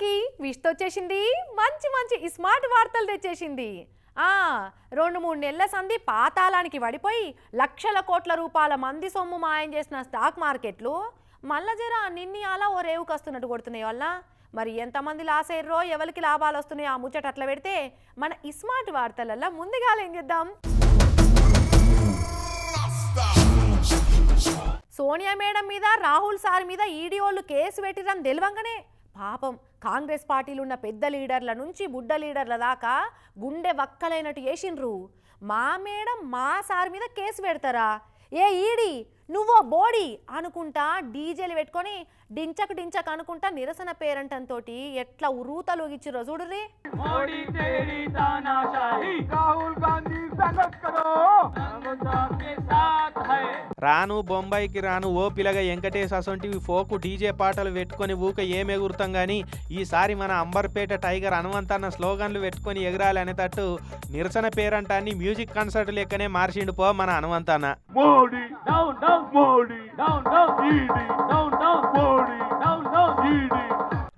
వాళ్ళకి విష్ట వచ్చేసింది. మంచి మంచి స్మార్ట్ వార్తలు తెచ్చేసింది. ఆ రెండు మూడు నెలల సంధి పాతాళానికి పడిపోయి లక్షల కోట్ల రూపాయల మంది సొమ్ము మాయం చేసిన స్టాక్ మార్కెట్లు మళ్ళా జర నిన్ని అలా ఓ రేవుకి వస్తున్నట్టు కొడుతున్నాయి వల్ల. మరి ఎంతమంది లాస్ అయ్యారో ఎవరికి లాభాలు వస్తున్నాయో ఆ ముచ్చట అట్లా పెడితే మన స్మార్ట్ వార్తలల్లో ముందుగా ఏం చేద్దాం? సోనియా మేడం మీద రాహుల్ సార్ మీద ఈడీ వాళ్ళు కేసు పెట్టిరని తెలివంగానే. పాపం కాంగ్రెస్ పార్టీలు ఉన్న పెద్ద లీడర్ల నుంచి బుడ్డ లీడర్ల దాకా గుండె వక్కలైనట్టు వేసిండ్రు మా మేడం మా సార్ మీద కేసు పెడతారా? ఏ ఈడి నువ్వో బోడి అనుకుంటా డీజేలు పెట్టుకొని డించక డించక అనుకుంటా నిరసన పేరంటంతో ఎట్లా ఉరూతలు ఇచ్చిరో చూడుర్రి. రాహుల్ గాంధీ రాను బొంబాయికి రాను ఓ పిల్లగా వెంకటేష్ అసొంటివి ఫోకు డీజే పాటలు పెట్టుకొని ఊక ఏం ఎగురుతాం కానీ ఈసారి మన అంబర్పేట టైగర్ హనుమంతన్న స్లోగన్లు పెట్టుకొని ఎగరాలి అనేటట్టు నిరసన పేరంటాన్ని మ్యూజిక్ కన్సర్ట్ లెక్కనే మార్చిండు పో మన హనుమంతన్న.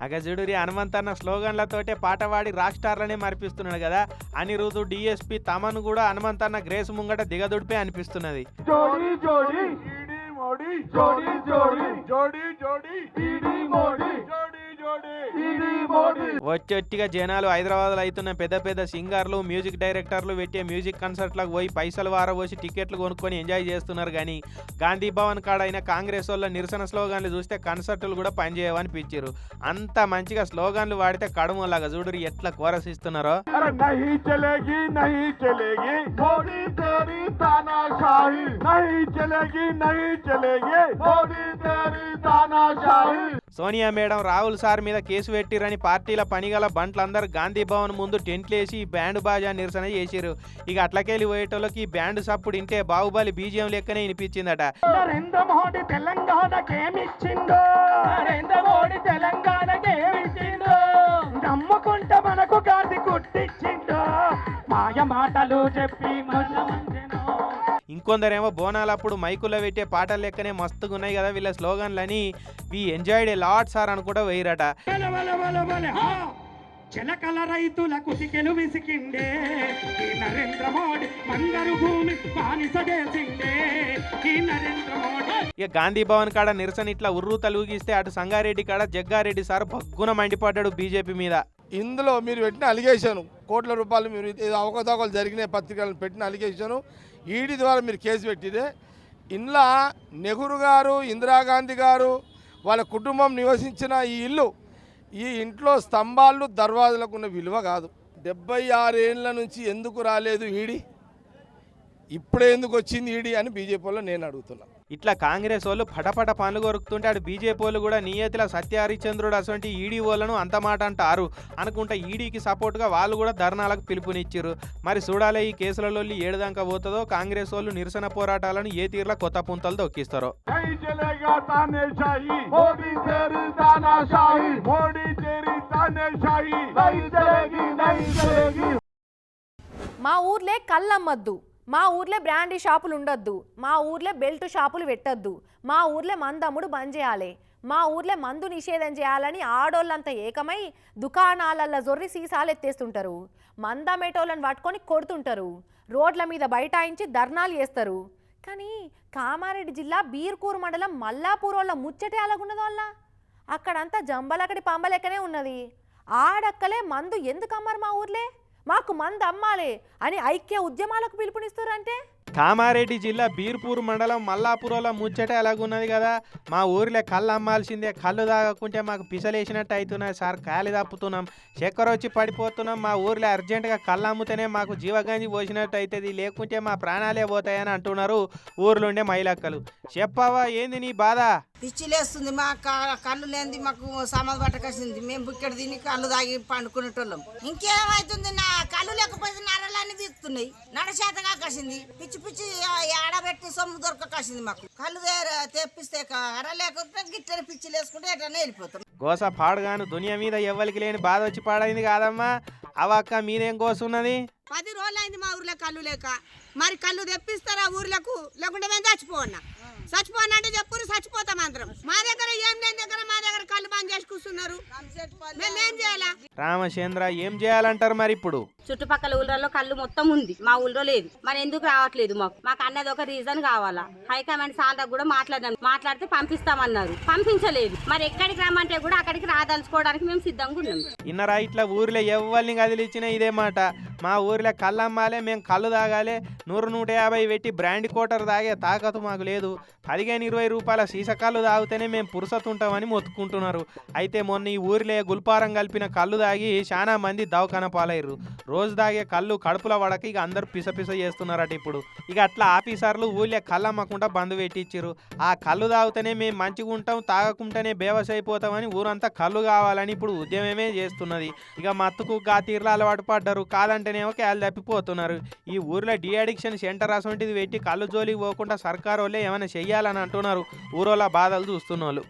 అగజుడురి హనుమంతన్న స్లోగన్లతోటే పాట పాడి రాక్ స్టార్లనే మరిపిస్తున్నాడు కదా. అనిరుధు డిఎస్పి తమను కూడా హనుమంతన్న గ్రేస్ ముంగట దిగదుడిపే అనిపిస్తున్నది. జోడి జోడి. వచ్చొట్టిగా జనాలు హైదరాబాద్లో అవుతున్న పెద్ద పెద్ద సింగర్లు మ్యూజిక్ డైరెక్టర్లు పెట్టే మ్యూజిక్ కన్సర్ట్లకు పోయి పైసలు వారబోసి టికెట్లు కొనుక్కొని ఎంజాయ్ చేస్తున్నారు కానీ గాంధీ భవన్ కాడ అయిన కాంగ్రెస్ వాళ్ళ నిరసన స్లోగాన్లు చూస్తే కన్సర్ట్లు కూడా పనిచేయవని పిచ్చారు అంత మంచిగా స్లోగాన్లు వాడితే కడుమలాగా చూడరు ఎట్లా కోరసిస్తున్నారో. సోనియా మేడం రాహుల్ సార్ మీద కేసు పెట్టిరని పార్టీల పనిగల బంట్లందరూ గాంధీ భవన్ ముందు టెంట్లేసి ఈ బ్యాండ్ బాజా నిరసన చేశారు ఇక అట్లకెళ్ళి పోయేటోళ్ళకి ఈ బ్యాండ్ సప్పుడు ఇంటే బాహుబలి బీజియం లెక్కనే వినిపించిందట. నమ్ముకుంటే మనకు మాయ మాటలు చెప్పి ఇంకొందరేమో బోనాలప్పుడు మైకుల్లో పెట్టే పాటలు లెక్కనే మస్తుగా ఉన్నాయి కదా వీళ్ళ స్లోగన్లని. We enjoyed a lot sir అని కూడా వేయరట! చిలకల రైతులకు చికెను విసికిండే. ఈ నరేంద్ర మోడీ భూమి బానిస చేసిండే. ఈ నరేంద్ర మోడీ ఇక గాంధీ భవన్ కాడ నిరసన ఇట్లా ఉర్రు తలుగిస్తే అటు సంగారెడ్డి కాడ జగ్గారెడ్డి సార్ భగ్గున మండిపడ్డాడు బీజేపీ మీద. ఇందులో మీరు పెట్టిన అలిగేషన్ కోట్ల రూపాయలు మీరు ఏదో అవకతవకలు జరిగిన పత్రికలను పెట్టిన అలిగేషను ఈడీ ద్వారా మీరు కేసు పెట్టిదే. ఇంట్లో నెహ్రూ గారు ఇందిరాగాంధీ గారు వాళ్ళ కుటుంబం నివసించిన ఈ ఇల్లు ఈ ఇంట్లో స్తంభాలు దర్వాజలకు ఉన్న విలువ కాదు. డెబ్బై ఆరేళ్ళ నుంచి ఎందుకు రాలేదు ఈడీ? ఇప్పుడే ఎందుకు వచ్చింది ఈడీ అని బీజేపీలో నేను అడుగుతున్నా. ఇట్లా కాంగ్రెస్ వాళ్ళు పటపట పనులు కొరుకుతుంటే అటు బీజేపీ వాళ్ళు కూడా నియతిలో సత్య హరిచంద్రుడు అటువంటి ఈడీ వాళ్ళను అంత మాట అంటారు. అనుకుంటా ఈడీకి సపోర్ట్గా వాళ్ళు కూడా ధర్నాలకు పిలుపునిచ్చారు మరి చూడాలి ఈ కేసులలో ఏడుదాకా పోతుందో కాంగ్రెస్ వాళ్ళు నిరసన పోరాటాలను ఏ తీరులో కొత్త పుంతలు దొక్కిస్తారు. మా ఊర్లే కళ్ళమ్మద్దు మా ఊర్లో బ్రాండీ షాపులు ఉండొద్దు. మా ఊర్లో బెల్ట్ షాపులు పెట్టొద్దు. మా ఊర్లో మందమ్ముడు బంద్ చేయాలి. మా ఊర్లో మందు నిషేధం చేయాలని ఆడోళ్ళంతా ఏకమై దుకాణాలల్లో జొర్రి సీసాలు ఎత్తేస్తుంటారు మందమేటోళ్ళని పట్టుకొని కొడుతుంటారు. రోడ్ల మీద బైఠాయించి ధర్నాలు చేస్తారు. కానీ కామారెడ్డి జిల్లా బీర్కూరు మండలం మల్లాపూర్ వాళ్ళ ముచ్చటే అలాగున్నదో వల్ల అక్కడంతా జంబలకడి పంబలెక్కనే ఉన్నది. ఆడక్కలే మందు ఎందుకమ్మారు మా ఊర్లే? మాకు మందు అమ్మాలి అని ఐక్య ఉద్యమాలకు పిలుపునిస్తారంటే? కామారెడ్డి జిల్లా బీర్పూర్ మండలం మల్లాపురంలో ముచ్చట ఎలాగున్నది కదా? మా ఊరిలో కళ్ళు అమ్మాల్సిందే కళ్ళు తాగకుంటే మాకు పిసలేసినట్టు అవుతున్నాయి సార్. కాలి తప్పుతున్నాం చక్కెర వచ్చి పడిపోతున్నాం. మా ఊర్లో అర్జెంటుగా కళ్ళు అమ్ముతేనే మాకు జీవగంజి పోసినట్టు అవుతుంది లేకుంటే మా ప్రాణాలే పోతాయని అంటున్నారు ఊర్లోండే మహిళక్కలు. చెప్పావా ఏంది నీ బాధ? పిచ్చి లేస్తుంది మా క- కళ్ళు లేనిది మాకు సమాధి పట్టకసింది. మేము బుక్కెడు తిని కళ్ళు తాగి పండుకునేటోళ్ళం. ఇంకేమవుతుంది నా కళ్ళు లేకపోతే నరలన్నీ తీస్తున్నాయి. నడచేత కాకసింది. పిచ్చి పిచ్చి పిచ్చి ఆడబెట్టి సొమ్ము దొరకకాసింది మాకు. కళ్ళు తెప్పిస్తే కర్ర లేకపోతే గిట్టని పిచ్చి లేసుకుంటే ఎట్లా వెళ్ళిపోతాం. గోస పాడుగాను దునియా మీద ఎవ్వరికి లేని బాధ వచ్చి పాడైంది కాదమ్మా. అవక్క మీదేం కోసున్నది పది రోజులు అయింది మా ఊర్లో కళ్ళు లేక. మరి కళ్ళు తెప్పిస్తారా ఊర్లకు? లేకుంటే మేము చచ్చిపోవన్నా. చచ్చిపోనంటే చెప్పురు చచ్చిపోతాం అందరం. మా దగ్గర ఏం లేని దగ్గర మా దగ్గర కళ్ళు బంద్ చేసి కూర్చున్నారు. మేమేం చేయాలా? రామచంద్ర ఏం చేయాలంటారు మరి ఇప్పుడు? చుట్టుపక్కల ఊళ్ళలో కళ్ళు మొత్తం ఉంది. మా ఊళ్ళో లేదు. మరి ఎందుకు రావట్లేదు మాకు? మాకు అన్నది ఒక రీజన్ కావాలా. హైకమాండ్ సార్లకు కూడా మాట్లాడినాం మాట్లాడితే పంపిస్తామన్నారు. పంపించలేదు. మరి ఎక్కడికి రమ్మంటే కూడా అక్కడికి రాదలుచుకోవడానికి మేము సిద్ధంగా ఉన్నాం. ఇన్నరా ఇట్లా ఊరిలో ఎవరిని కదిలిచ్చినా ఇదే మాట. మా ఊరిలో కళ్ళు అమ్మాలే మేము కళ్ళు తాగాలి. నూరు నూట యాభై పెట్టి బ్రాండ్ కోటర్ తాగే తాకతు మాకు లేదు. పదిహేను ఇరవై రూపాయల సీసకాళ్ళు తాగితేనే మేము పురుసతుంటామని మొత్తుకుంటున్నారు. అయితే మొన్న ఈ ఊరిలో గుల్పారం కలిపిన కళ్ళు తాగి చాలా మంది దవకాన పాలయ్యారు. రోజు తాగే కళ్ళు కడుపుల పడక ఇక అందరూ పిస పిస చేస్తున్నారట ఇప్పుడు. ఇక అట్లా ఆఫీసర్లు ఊళ్ళో కళ్ళు అమ్మకుండా బంద్ పెట్టించారు ఆ కళ్ళు తాగితేనే మేము మంచిగా ఉంటాం తాగకుండానే బేవస్ అయిపోతామని ఊరంతా కళ్ళు కావాలని ఇప్పుడు ఉద్యమమే చేస్తున్నది. ఇక మత్తుకు గా తీర్లు అలవాటు పడ్డారు. కాదంటేనేమో ఆదాయాలు తప్పిపోతున్నారు. ఈ ఊర్లో డి అడిక్షన్ సెంటర్ అసొంటిది పెట్టి కళ్ళు జోలికి పోకుండా సర్కారు వాళ్ళే ఏమైనా చెయ్యాలని అంటున్నారు. ఊరోళ్ళ బాధలు చూస్తున్న వాళ్ళు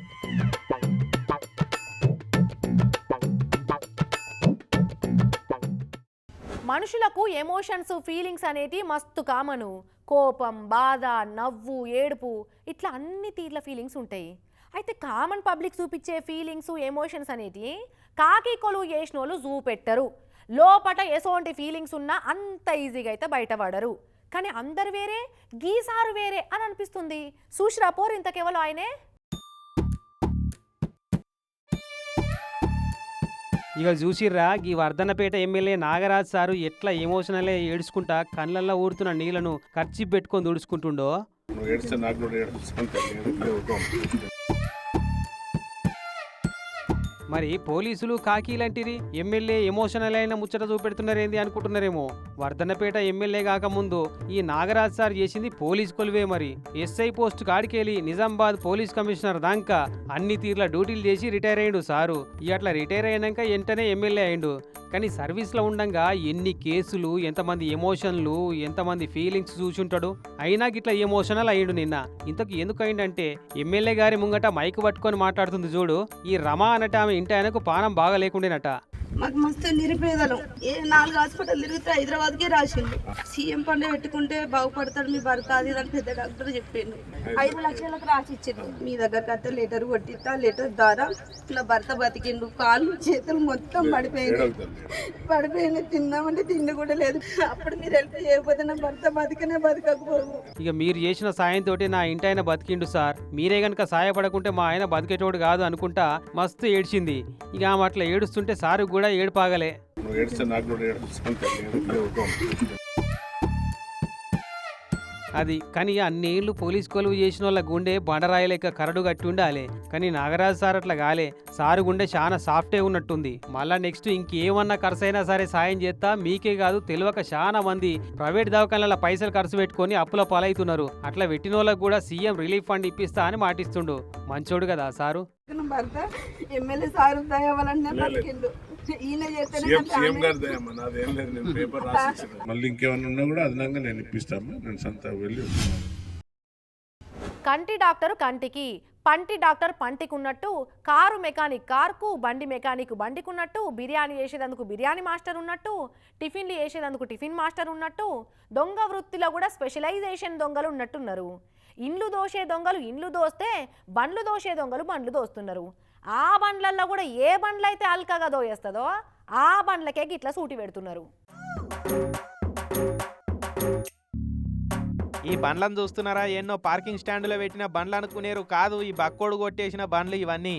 మనుషులకు ఎమోషన్స్ ఫీలింగ్స్ అనేది మస్తు కామను. కోపం బాధ నవ్వు ఏడుపు ఇట్లా అన్ని తీర్ల ఫీలింగ్స్ ఉంటాయి. అయితే కామన్ పబ్లిక్ చూపించే ఫీలింగ్స్ ఎమోషన్స్ అనేది కాకి కొలువు చేసిన వాళ్ళు చూపెట్టరు లోపట ఎసోంటి ఫీలింగ్స్ ఉన్నా అంత ఈజీగా అయితే బయటపడరు. కానీ అందరు వేరే గీసారు వేరే అని అనిపిస్తుంది. చూసిరా పోరు ఇంతకెవలో ఆయనే? ఇక చూసిర్రా ఈ వర్ధనపేట ఎమ్మెల్యే నాగరాజ్ సారు ఎట్లా ఎమోషనలే ఏడుచుకుంటా కళ్ళల్లో ఊరుతున్న నీళ్ళను ఖర్చు పెట్టుకొని దుడుచుకుంటుండో మరి పోలీసులు కాకి లాంటిది ఎమ్మెల్యే ఎమోషనల్ అయిన ముచ్చట చూపెడుతున్నారేంది అనుకుంటున్నారేమో. వర్ధనపేట ఎమ్మెల్యే కాకముందు ఈ నాగరాజ్ సార్ చేసింది పోలీస్ కొలువే మరి. ఎస్ఐ పోస్ట్ కాడికెళ్ళి నిజామాబాద్ పోలీస్ కమిషనర్ దాకా అన్ని తీర్ల డ్యూటీలు చేసి రిటైర్ అయ్యిండు సారు. ఈ అట్లా రిటైర్ అయినాక వెంటనే ఎమ్మెల్యే అయిండు కానీ సర్వీస్లో ఉండంగా ఎన్ని కేసులు ఎంతమంది ఎమోషన్లు ఎంతమంది ఫీలింగ్స్ చూసుంటాడు? అయినా గిట్లా ఎమోషనల్ అయ్యిండు నిన్న. ఇంతకు ఎందుకు అయిందంటే ఎమ్మెల్యే గారి ముంగట మైక్ పట్టుకొని మాట్లాడుతుంది చూడు ఈ రమ అనట ఆమె ఇంటి ఆయనకు పానం బాగా లేకుండేనట మాకు మస్తు నిరుపేదలు. ఏ నాలుగు హాస్పిటల్ తిరిగితే హైదరాబాద్కే రాసిండు. సీఎం పండు పెట్టుకుంటే బాగుపడతాడు మీ భర్త అది అని పెద్ద డాక్టర్ చెప్పిండు. ఐదు లక్షలకు రాసి ఇచ్చిండు మీ దగ్గరకు అయితే లెటర్ కొట్టిస్తా లెటర్ ద్వారా నా భర్త బతికిండు. కాళ్ళు చేతులు మొత్తం పడిపోయింది పడిపోయింది తిందామంటే తిండి కూడా లేదు. అప్పుడు మీరు హెల్ప్ చేయకపోతే నా భర్త బతికనే బతకకపోవు. ఇక మీరు చేసిన సాయంతో నా ఇంటి ఆయన బతికిండు సార్. మీరే గనక సాయపడకుంటే మా ఆయన బతికేటోడు కాదు అనుకుంటా మస్తు ఏడ్చింది. ఇక ఆమె అట్లా ఏడుస్తుంటే సారు కూడా ఏడుపాగలే. అది కానీ అన్నేళ్ళు పోలీస్ కొలువు చేసిన వాళ్ళ గుండె బండరాయలేక కరడు కట్టి ఉండాలి. కానీ నాగరాజు సార్ అట్లా కాలే. సారు గుండె చాలా సాఫ్టే ఉన్నట్టుంది. మళ్ళా నెక్స్ట్ ఇంకేమన్నా ఖర్చు అయినా సరే సాయం చేస్తా మీకే కాదు తెలియక చాలా మంది ప్రైవేట్ దవాఖానాల పైసలు ఖర్చు పెట్టుకొని అప్పుల పాలవుతున్నారు. అట్లా పెట్టిన వాళ్ళకి కూడా సీఎం రిలీఫ్ ఫండ్ ఇప్పిస్తా అని మాటిస్తుండు. మంచోడు కదా ఎమ్మెల్యే సారు మళ్ళీ ఇంకేమైనా ఉన్నా కూడా అదనంగా నేను ఇప్పిస్తాము నేను సంత వెళ్ళి కంటి డాక్టర్ కంటికి పంటి డాక్టర్ పంటికి ఉన్నట్టు కారు మెకానిక్ కార్కు బండి మెకానిక్ బండికి ఉన్నట్టు బిర్యానీ చేసేదందుకు బిర్యానీ మాస్టర్ ఉన్నట్టు టిఫిన్లు చేసేదందుకు టిఫిన్ మాస్టర్ ఉన్నట్టు దొంగ వృత్తిలో కూడా స్పెషలైజేషన్ దొంగలు ఉన్నట్టున్నారు. ఇండ్లు దోసే దొంగలు ఇండ్లు దోస్తే బండ్లు దోసే దొంగలు బండ్లు దోస్తున్నారు. ఆ బండ్లల్లో కూడా ఏ బండ్లు అయితే అల్కగా దోయేస్తుందో ఆ బండ్లకే గిట్లా సూటి పెడుతున్నారు. ఈ బండ్లను చూస్తున్నారా? ఎన్నో పార్కింగ్ స్టాండ్లో పెట్టిన బండ్లు అనుకునేరు కాదు. ఈ బక్కోడు కొట్టేసిన బండ్లు ఇవన్నీ.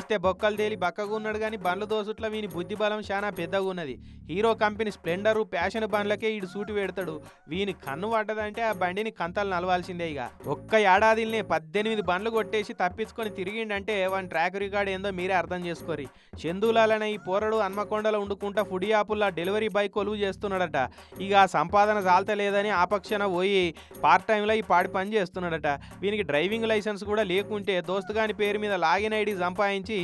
చూస్తే బొక్కలు తేలి బక్కగా ఉన్నాడు కానీ బండ్లు దోసుట్ల వీని బుద్ధి బలం చాలా పెద్దగా ఉన్నది. హీరో కంపెనీ స్ప్లెండరు ప్యాషన్ బండ్లకే ఈడు సూటి పెడతాడు. వీని కన్ను పడ్డదంటే ఆ బండిని కంతలు నలవాల్సిందే ఇక ఒక్క ఏడాదిలోనే పద్దెనిమిది బండ్లు కొట్టేసి తప్పించుకొని తిరిగిండంటే వాని ట్రాక్ రికార్డ్ ఏందో మీరే అర్థం చేసుకోరి. చందులాలనే ఈ పోరడు హన్మకొండలో ఉండుకుంటా ఫుడి యాపుల్లా డెలివరీ బాయ్ కొలువు చేస్తున్నాడట. ఇక ఆ సంపాదన చాలతలేదని ఆపక్షణ పోయి పార్ట్ టైంలో ఈ పాడి పని చేస్తున్నాడట. వీనికి డ్రైవింగ్ లైసెన్స్ కూడా లేకుంటే దోస్తుగాని పేరు మీద లాగిన్ ఐడి సంపాదించి సంపాదించి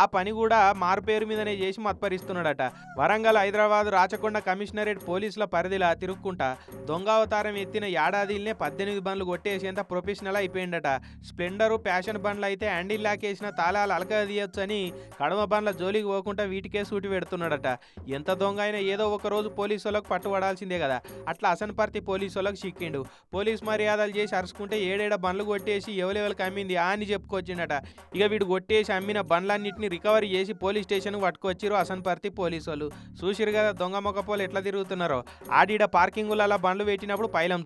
ఆ పని కూడా మార్పేరు మీదనే చేసి మత్పరిస్తున్నాడట. వరంగల్ హైదరాబాద్ రాచకొండ కమిషనరేట్ పోలీసుల పరిధిలా తిరుక్కుంటా దొంగ అవతారం ఎత్తిన ఏడాదిలనే పద్దెనిమిది బండ్లు కొట్టేసేంత ప్రొఫెషనల్ అయిపోయిందట స్ప్లెండరు ప్యాషన్ బండ్లు అయితే హ్యాండిల్ లాకేసిన తాళాలు అలకదీయొచ్చు అని కడమ బండ్ల జోలికి పోకుండా వీటికే సూటి పెడుతున్నాడట. ఎంత దొంగ అయినా ఏదో ఒక రోజు పోలీసు వాళ్ళకు పట్టుబడాల్సిందే కదా. అట్లా అసన్పర్తి పోలీసు వాళ్ళకి చిక్కిండు. పోలీస్ మర్యాదలు చేసి అరుచుకుంటే ఏడేడ బండ్లు కొట్టేసి ఎవరెవరికి అమ్మింది ఆ అని చెప్పుకొచ్చిండట. ఇక వీడు కొట్టేసి అమ్మిన బండ్లన్నింటినీ రికవరీ చేసి పోలీస్ స్టేషన్కి పట్టుకొచ్చిరు అసన్పర్తి పోలీసు వాళ్ళు చూసిరు కదా దొంగ మొక్కపోలు ఎట్లా తిరుగుతున్నారో. ఆడిడ పార్కింగులలో బండ్లు పెట్టినప్పుడు పైలం.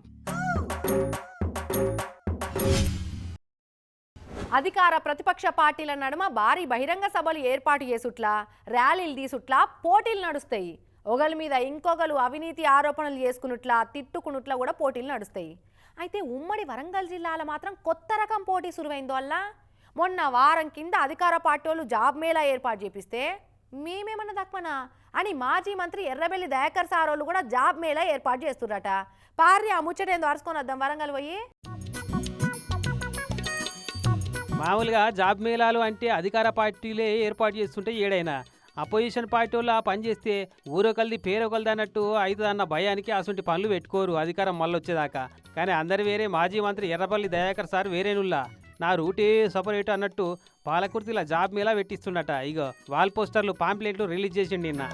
అధికార ప్రతిపక్ష పార్టీల నడుమ భారీ బహిరంగ సభలు ఏర్పాటు చేసుట్లా ర్యాలీలు తీసుట్లా పోటీలు నడుస్తాయి. ఒకరి మీద ఇంకొకరు అవినీతి ఆరోపణలు చేసుకున్నట్లా తిట్టుకున్నట్లా కూడా పోటీలు నడుస్తాయి. అయితే ఉమ్మడి వరంగల్ జిల్లాలో మాత్రం కొత్త రకం పోటీ సురువైందో అలా మొన్న వారం కింద అధికార పార్టీ వాళ్ళు జాబ్ మేళా ఏర్పాటు చేపిస్తే మేమేమన్నా తక్కువనా అని మాజీ మంత్రి ఎర్రబెల్లి దయాకర్ సారోళ్ళు కూడా జాబ్ మేళా ఏర్పాటు చేస్తుర్రట. పార్రి ఆ ముచ్చటేందో అరుచుకొని వద్దాం వరంగల్ పోయి. మామూలుగా జాబ్ మేళాలు అంటే అధికార పార్టీలే ఏర్పాటు చేస్తుంటే ఏడైనా. అపోజిషన్ పార్టీ వాళ్ళు ఆ పని చేస్తే ఊరొకరిది పేరొకరిది అన్నట్టు అవుతుంది అన్న భయానికి అసలు పనులు పెట్టుకోరు అధికారం మళ్ళీ వచ్చేదాకా కానీ అందరు వేరే మాజీ మంత్రి ఎర్రపల్లి దయాకర్ సార్ వేరేనుల్లా. నా రూటే సపరేట్ అన్నట్టు పాలకుర్తిలో జాబ్ మీద పెట్టిస్తుండట. ఇగో వాల్ పోస్టర్లు పాంప్లెట్లు రిలీజ్ చేసిండి నిన్న.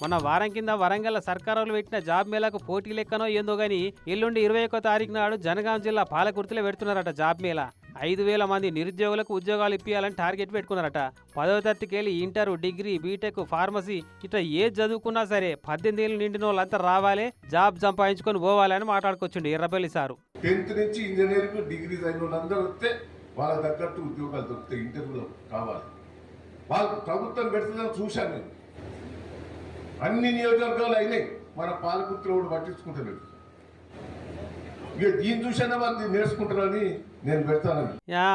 మొన్న వారం కింద వరంగల్ సర్కారులు పెట్టిన జాబ్ మేళాకు పోటీ లెక్కనో ఏందో గానీ ఎల్లుండి ఇరవై ఒక్కో తారీఖు నాడు జనగాం జిల్లా పాలకుర్తిలో పెడుతున్నారట జాబ్ మేళా. ఐదు వేల మంది నిరుద్యోగులకు ఉద్యోగాలు ఇప్పించాలని టార్గెట్ పెట్టుకున్నారట. పదవ తరగతికెళ్ళి ఇంటర్ డిగ్రీ బీటెక్ ఫార్మసీ ఇట్లా ఏ చదువుకున్నా సరే పద్దెనిమిది ఏళ్ళు నిండిన వాళ్ళంతా రావాలి జాబ్ సంపాదించుకొని పోవాలని మాట్లాడుకొచ్చిండు ఎర్రబెల్లి సారు. టెన్త్ నుంచి ఇంజనీరింగ్ డిగ్రీ అయిన వాళ్ళందరూ వస్తే వాళ్ళ తగ్గట్టు ఉద్యోగాలు దొరుకుతాయి ఇంటర్వ్యూలో కావాలి. వాళ్ళు ప్రభుత్వం పెడుతుందని చూశాను నేను. అన్ని నియోజకవర్గాలు అయినాయి. మన పాలకుత్రుడు పట్టించుకుంటలేదు. ఇక దీన్ని చూసినా వాళ్ళు నేర్చుకుంటారని నేను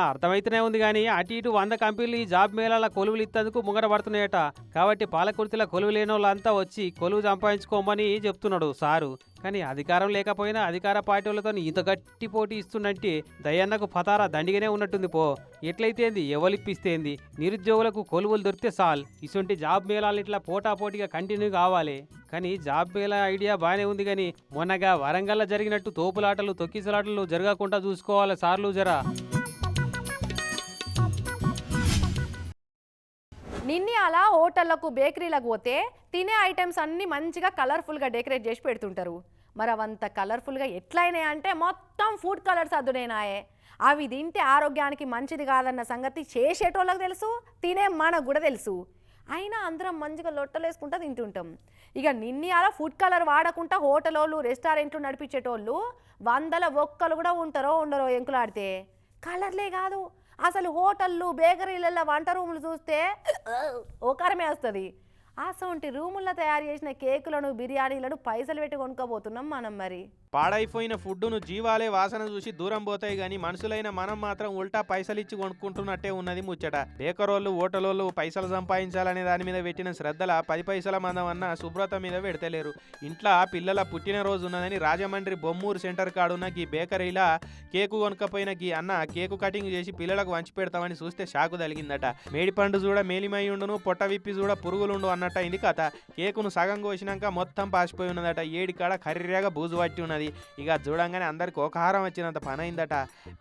అర్థమైతేనే ఉంది కానీ అటు ఇటు వంద కంపెనీలు ఈ జాబ్ మేళాల కొలువులు ఇచ్చేందుకు ముంగట పడుతున్నాయట కాబట్టి పాలకుర్తిలో కొలువు లేని వాళ్ళంతా వచ్చి కొలువు సంపాదించుకోమని చెప్తున్నాడు సారు. కానీ అధికారం లేకపోయినా అధికార పార్టీలతో ఇంత గట్టి పోటీ ఇస్తున్నట్టే దయన్నకు పతారా దండిగానే ఉన్నట్టుంది పో. ఎట్లయితేంది ఎవలిప్పిస్తేంది నిరుద్యోగులకు కొలువులు దొరికితే సాల్. ఇటువంటి జాబ్ మేళాలు ఇట్లా పోటా పోటీగా కంటిన్యూ కావాలి. కానీ జాబ్ మేళా ఐడియా బాగానే ఉంది కానీ మొన్నగా వరంగల్లో జరిగినట్టు తోపులాటలు తొక్కిసలాటలు జరగకుండా చూసుకోవాలి సార్లు జరా నిన్ని అలా హోటళ్ళకు బేకరీలకు పోతే తినే ఐటమ్స్ అన్నీ మంచిగా కలర్ఫుల్గా డెకరేట్ చేసి పెడుతుంటారు. మరి అవంత కలర్ఫుల్గా ఎట్లయినాయి అంటే మొత్తం ఫుడ్ కలర్స్ అద్దునేనాయే అవి తింటే ఆరోగ్యానికి మంచిది కాదన్న సంగతి చేసేటోళ్ళకి తెలుసు తినే మనకు కూడా తెలుసు. అయినా అందరం మంచిగా లొట్టలు వేసుకుంటా తింటుంటాం. ఇక నిన్ని అలా ఫుడ్ కలర్ వాడకుండా హోటల్ వాళ్ళు రెస్టారెంట్లు నడిపించేటోళ్ళు వందల ఒక్కలు కూడా ఉంటారో ఉండరో ఎంకులాడితే. కలర్లే కాదు. అసలు హోటళ్ళు బేకరీలలో వంట రూములు చూస్తే ఓకారమే వస్తుంది. అసొంటి రూముల్లో తయారు చేసిన కేకులను బిర్యానీలను పైసలు పెట్టి కొనుక్కోబోతున్నాం మనం మరి. పాడైపోయిన ఫుడ్డును జీవాలే వాసన చూసి దూరం పోతాయి కానీ మనుషులైన మనం మాత్రం ఉల్టా పైసలు ఇచ్చి కొనుక్కుంటున్నట్టే ఉన్నది ముచ్చట. బేకరోళ్ళు ఓటలోళ్ళు పైసలు సంపాదించాలనే దాని మీద పెట్టిన శ్రద్ధల పది పైసల మందమన్న శుభ్రత మీద పెడతలేరు. ఇంట్లో పిల్లల పుట్టినరోజు ఉన్నదని రాజమండ్రి బొమ్మూరు సెంటర్ కాడున్న గీ బేకరీలా కేకు కొనుక్కపోయిన గీ అన్న కేకు కటింగ్ చేసి పిల్లలకు వంచి పెడతామని చూస్తే షాకు తలిగిందట మేడిపండు చూడ మేలిమై ఉండును పొట్ట విప్పి చూడ పురుగులుండు అన్నట్టు అయింది కథ. కేకును సగం కోసినాక మొత్తం పాసిపోయి ఉన్నదట. ఏడి కాడ కర్రీగా బూజు పట్టి ఉన్నది. ఇక చూడంగానే అందరికి ఒక హారం వచ్చినంత పని అయిందట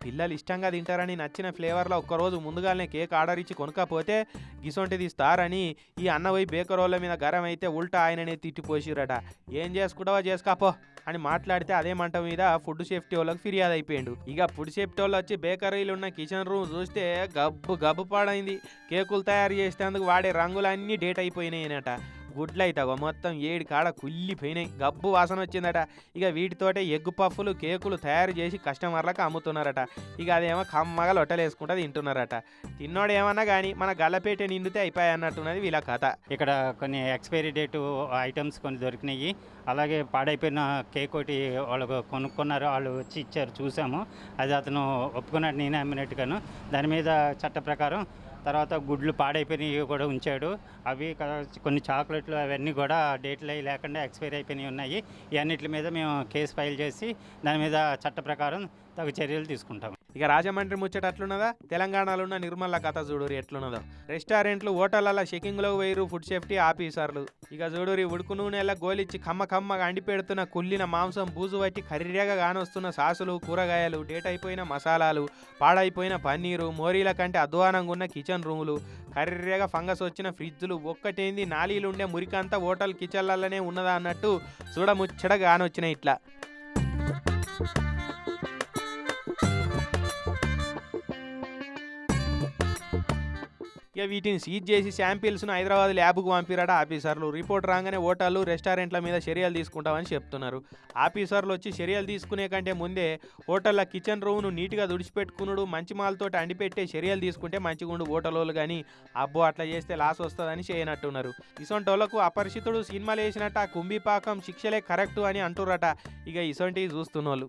పిల్లలు ఇష్టంగా తింటారని నచ్చిన ఫ్లేవర్లో ఒక్కరోజు ముందుగానే కేక్ ఆర్డర్ ఇచ్చి కొనకపోతే గిసొంటిది ఇస్తారని ఈ అన్న పోయి బేకరోళ్ళ మీద గరం అయితే ఉల్టా ఆయననే తిట్టిపోసిరట ఏం చేసుకుంటావో చేసుకోపో అని మాట్లాడితే అదే మంట మీద ఫుడ్ సేఫ్టీ వాళ్ళకి ఫిర్యాదు అయిపోయిండు. ఇక ఫుడ్ సేఫ్టీ వాళ్ళు వచ్చి బేకరీలు ఉన్న కిచెన్ రూమ్ చూస్తే గబ్బు గబ్బు పాడైంది. కేకులు తయారు చేసేందుకు వాడే రంగులన్నీ డేట్ అయిపోయినాయనట. గుడ్లు అయితే మొత్తం ఏడు కాడ కుళ్ళిపోయినాయి గబ్బు వాసన వచ్చిందట. ఇక వీటితోటే ఎగ్గు పఫ్ఫులు కేకులు తయారు చేసి కస్టమర్లకు అమ్ముతున్నారట. ఇక అదేమో కమ్మగా లొట్టలు వేసుకుంటా తింటున్నారట. తిన్నోడు ఏమన్నా కానీ మన గల్లపేట నిండితే అయిపోయాయి అన్నట్టున్నది వీళ్ళ కథ. ఇక్కడ కొన్ని ఎక్స్పైరీ డేట్ ఐటమ్స్ కొన్ని దొరికినాయి. అలాగే పాడైపోయిన కేక్ ఒకటి వాళ్ళు కొనుక్కున్నారు. వాళ్ళు వచ్చి ఇచ్చారు చూసాము. అది అతను ఒప్పుకున్నాడు నేనే అమ్మినట్టుగాను. దాని మీద చట్ట ప్రకారం తర్వాత గుడ్లు పాడైపోయినవి కూడా ఉంచాడు. అవి కొన్ని చాక్లెట్లు అవన్నీ కూడా డేట్లు అవి లేకుండా ఎక్స్పైర్ అయిపోయినవి ఉన్నాయి. ఇవన్నిటి మీద మేము కేసు ఫైల్ చేసి దాని మీద చట్ట ప్రకారం తగు చర్యలు తీసుకుంటాం. ఇక రాజమండ్రి ముచ్చట అట్లున్నదా? తెలంగాణలో ఉన్న నిర్మల కథ చూడురి ఎట్లున్నదో. రెస్టారెంట్లు హోటళ్ళ చెకింగ్లో వేయరు ఫుడ్ సేఫ్టీ ఆఫీసర్లు. ఇక చూడురి ఉడుకు నూనెల గోలిచ్చి కమ్మ కమ్మగా అండిపెడుతున్న కుల్లిన కుళ్ళిన మాంసం బూజు పట్టి కర్రీగా కానొస్తున్న సాసులు కూరగాయలు డేట్ అయిపోయిన మసాలాలు పాడైపోయిన పన్నీరు మోరీల కంటే అధ్వానంగా ఉన్న కిచెన్ రూములు కర్రీగా ఫంగస్ వచ్చిన ఫ్రిడ్జ్లు ఒక్కటేంది నాలీలుండే మురికంతా హోటల్ కిచెన్లలోనే ఉన్నదా అన్నట్టు చూడముచ్చటగా కానొచ్చినాయి ఇట్లా. ఇక వీటిని సీజ్ చేసి శాంపిల్స్ను హైదరాబాద్ ల్యాబ్కు పంపిరట ఆఫీసర్లు. రిపోర్ట్ రాగానే హోటళ్ళు రెస్టారెంట్ల మీద చర్యలు తీసుకుంటామని చెప్తున్నారు. ఆఫీసర్లు వచ్చి చర్యలు తీసుకునే కంటే ముందే హోటళ్ళ కిచెన్ రూమ్ను నీట్గా తుడిచిపెట్టుకునుడు మంచి మాలతో అండిపెట్టే చర్యలు తీసుకుంటే మంచిగుండు హోటల్ కానీ అబ్బో అట్లా చేస్తే లాస్ వస్తుందని చేయనట్టున్నారు. ఇసొంటోళ్ళకు అపరిచితుడు సినిమాలు వేసినట్టు ఆ కుంభిపాకం శిక్షలే కరెక్టు అని అంటుర్రట. ఇక ఇసొంటివి చూస్తున్నోళ్ళు.